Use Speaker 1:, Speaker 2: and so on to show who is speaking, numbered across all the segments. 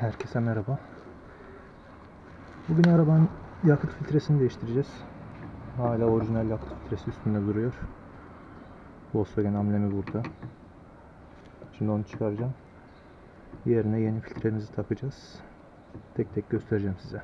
Speaker 1: Herkese merhaba. Bugün arabanın yakıt filtresini değiştireceğiz. Hala orijinal yakıt filtresi üstünde duruyor. Volkswagen amblemi burada. Şimdi onu çıkaracağım. Yerine yeni filtremizi takacağız. Tek tek göstereceğim size.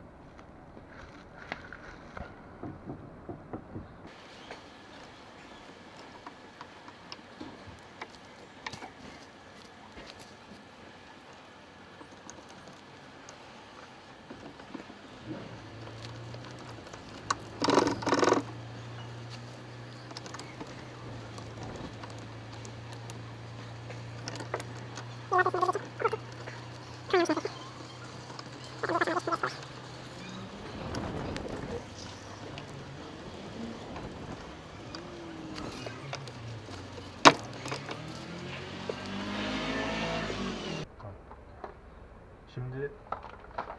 Speaker 1: Şimdi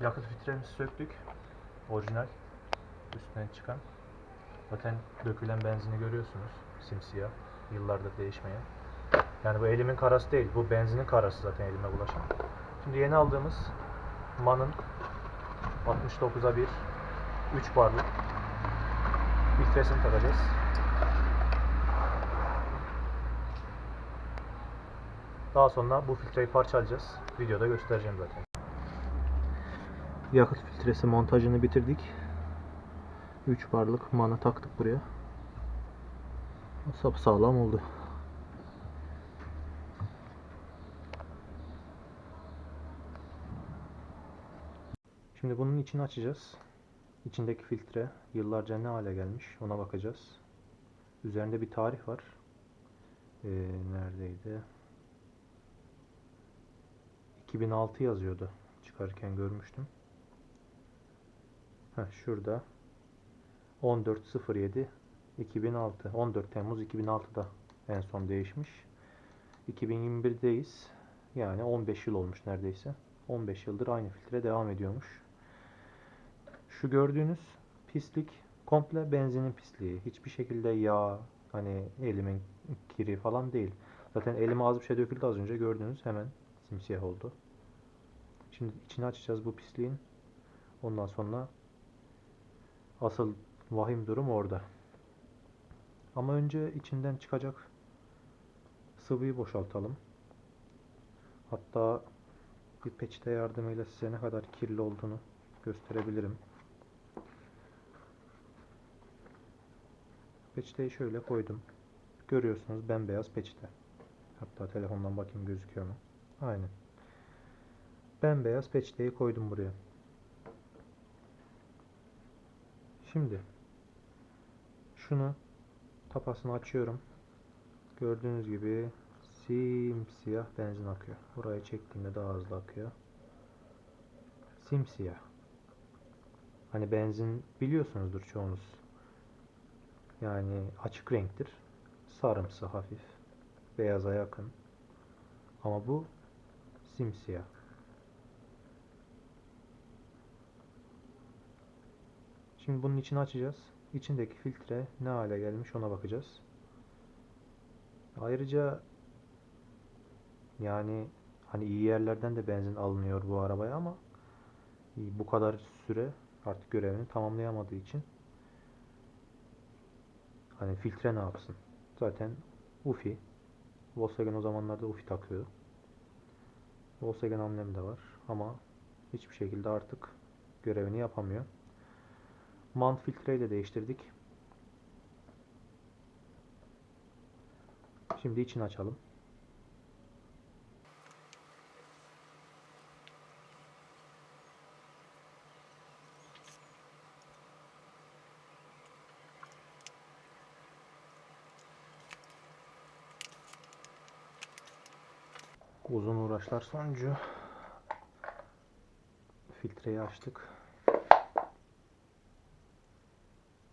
Speaker 1: yakıt filtremizi söktük. Orijinal. Üstünden çıkan. Zaten dökülen benzini görüyorsunuz. Simsiyah. Yıllardır değişmeyen. Yani bu elimin karası değil. Bu benzinin karası zaten elime bulaşan. Şimdi yeni aldığımız MAN'ın 69'a 1 3 barlık filtresini takacağız. Daha sonra bu filtreyi parçalayacağız. Videoda göstereceğim zaten. Yakıt filtresi montajını bitirdik. 3 barlık mana taktık buraya. Sap sağlam oldu. Şimdi bunun içini açacağız. İçindeki filtre yıllarca ne hale gelmiş ona bakacağız. Üzerinde bir tarih var. Ee, neredeydi? 2006 yazıyordu. Çıkarken görmüştüm. Heh, şurada 14.07 2006 14 Temmuz 2006'da en son değişmiş. 2021'deyiz. Yani 15 yıl olmuş neredeyse. 15 yıldır aynı filtre devam ediyormuş. Şu gördüğünüz pislik komple benzinin pisliği. Hiçbir şekilde yağ, hani elimin kiri falan değil. Zaten elime az bir şey döküldü az önce gördünüz hemen simsiyah oldu. Şimdi içini açacağız bu pisliğin. Ondan sonra asıl vahim durum orada. Ama önce içinden çıkacak sıvıyı boşaltalım. Hatta bir peçete yardımıyla size ne kadar kirli olduğunu gösterebilirim. Peçeteyi şöyle koydum. Görüyorsunuz bembeyaz peçete. Hatta telefondan bakayım gözüküyor mu? Aynen. Bembeyaz peçeteyi koydum buraya. Şimdi şunu tapasını açıyorum. Gördüğünüz gibi simsiyah benzin akıyor. Burayı çektiğimde daha hızlı akıyor. Simsiyah. Hani benzin biliyorsunuzdur çoğunuz. Yani açık renktir. Sarımsı hafif. Beyaza yakın. Ama bu simsiyah. Şimdi bunun içini açacağız. İçindeki filtre ne hale gelmiş ona bakacağız. Ayrıca yani hani iyi yerlerden de benzin alınıyor bu arabaya ama bu kadar süre artık görevini tamamlayamadığı için hani filtre ne yapsın? Zaten UFI Volkswagen o zamanlarda UFI takıyor. Volkswagen amblemi de var ama hiçbir şekilde artık görevini yapamıyor. Mount filtreyi de değiştirdik. Şimdi içini açalım. Uzun uğraşlar sonucu filtreyi açtık.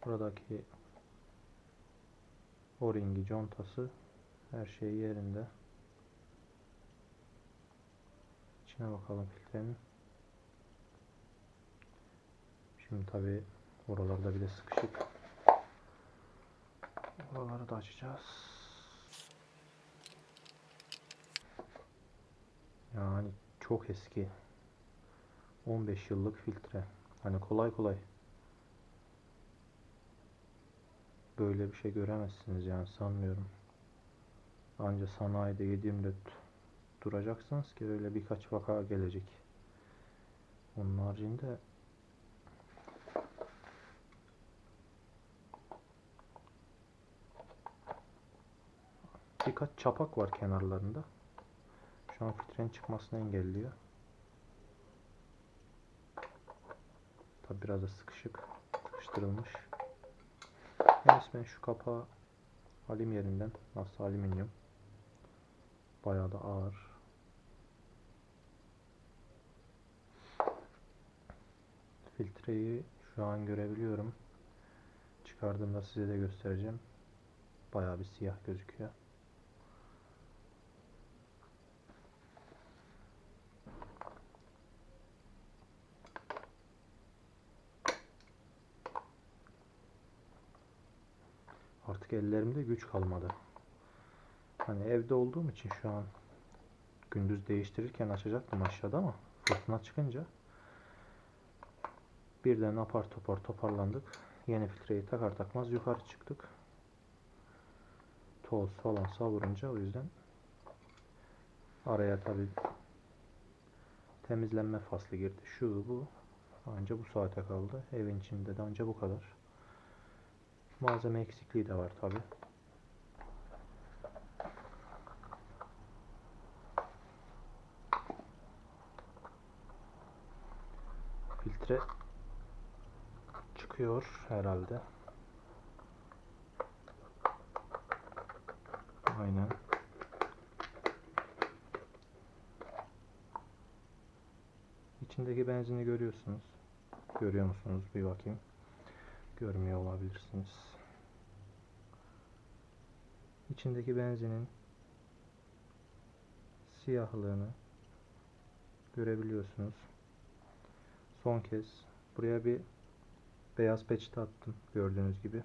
Speaker 1: Buradaki o-ringi, contası her şey yerinde. İçine bakalım filtrenin. Şimdi tabi oralarda bir de sıkışık. Oraları da açacağız. Yani çok eski. 15 yıllık filtre. Hani kolay kolay böyle bir şey göremezsiniz yani sanmıyorum. Anca sanayide 7/24 duracaksınız ki öyle birkaç vaka gelecek. Onun haricinde birkaç çapak var kenarlarında. Şu an filtrenin çıkmasını engelliyor. Tabi biraz da sıkışık, sıkıştırılmış. Neyse ben şu kapağı alayım yerinden. Nasıl alüminyum. Bayağı da ağır. Filtreyi şu an görebiliyorum. Çıkardığımda size de göstereceğim. Bayağı bir siyah gözüküyor. Artık ellerimde güç kalmadı. Hani evde olduğum için şu an gündüz değiştirirken açacaktım aşağıda ama fırtına çıkınca birden apar topar toparlandık. Yeni filtreyi takar takmaz yukarı çıktık. Toz falan savurunca o yüzden araya tabi temizlenme faslı girdi. Şu bu anca bu saate kaldı. Evin içinde de anca bu kadar. Malzeme eksikliği de var tabi. Filtre çıkıyor herhalde. Aynen. İçindeki benzini görüyorsunuz. Görüyor musunuz? Bir bakayım. Görmüyor olabilirsiniz. İçindeki benzinin siyahlığını görebiliyorsunuz. Son kez buraya bir beyaz peçete attım gördüğünüz gibi.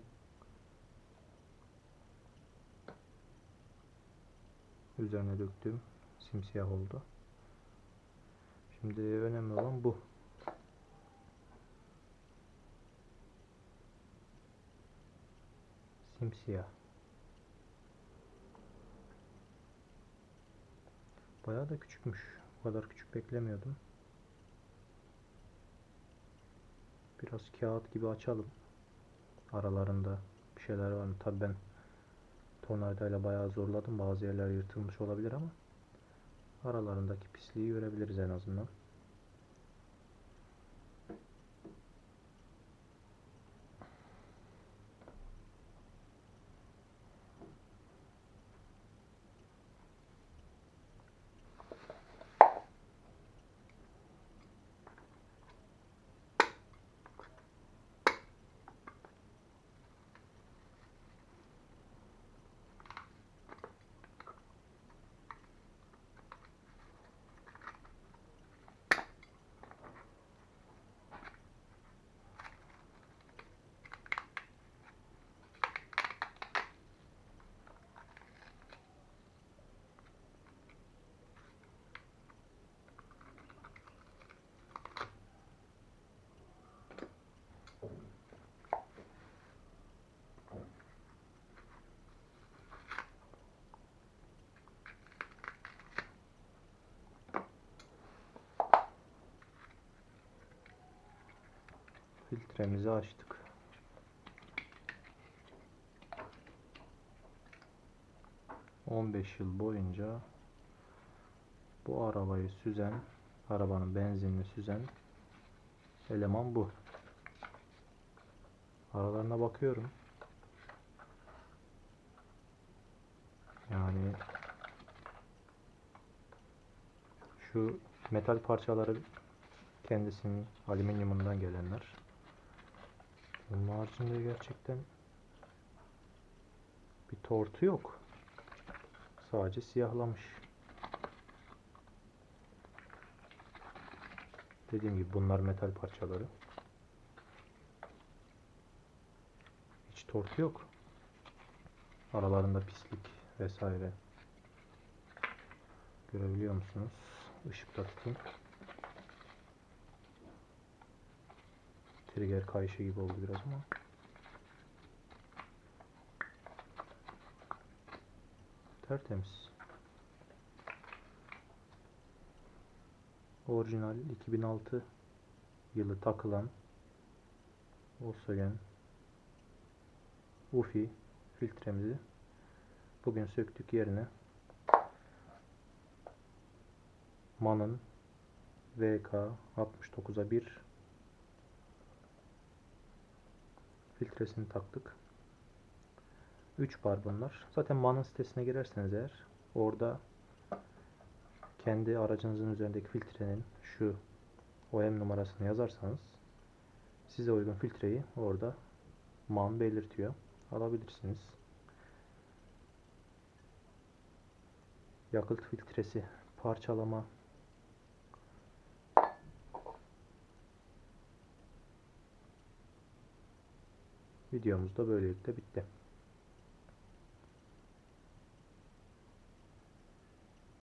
Speaker 1: Üzerine döktüm. Simsiyah oldu. Şimdi önemli olan bu. Simsiyah. Bayağı da küçükmüş. Bu kadar küçük beklemiyordum. Biraz kağıt gibi açalım. Aralarında bir şeyler var mı? Tabii ben tornavidayla bayağı zorladım. Bazı yerler yırtılmış olabilir ama aralarındaki pisliği görebiliriz en azından. Filtremizi açtık. On beş yıl boyunca bu arabayı süzen, arabanın benzinini süzen eleman bu. Aralarına bakıyorum. Yani şu metal parçaları kendisinin alüminyumundan gelenler. Bunun haricinde gerçekten bir tortu yok. Sadece siyahlamış. Dediğim gibi bunlar metal parçaları. Hiç tortu yok. Aralarında pislik vesaire. Görebiliyor musunuz? Işıkta tutayım. Trigger kayışı gibi oldu biraz ama. Tertemiz. Orijinal 2006 yılı takılan Volkswagen UFI filtremizi bugün söktük yerine Man'ın VK 69'a 1 filtresini taktık. 3 bar bunlar. Zaten Man'ın sitesine girerseniz eğer orada kendi aracınızın üzerindeki filtrenin şu OM numarasını yazarsanız size uygun filtreyi orada MAN belirtiyor. Alabilirsiniz. Yakıt filtresi parçalama videomuz da böylelikle bitti.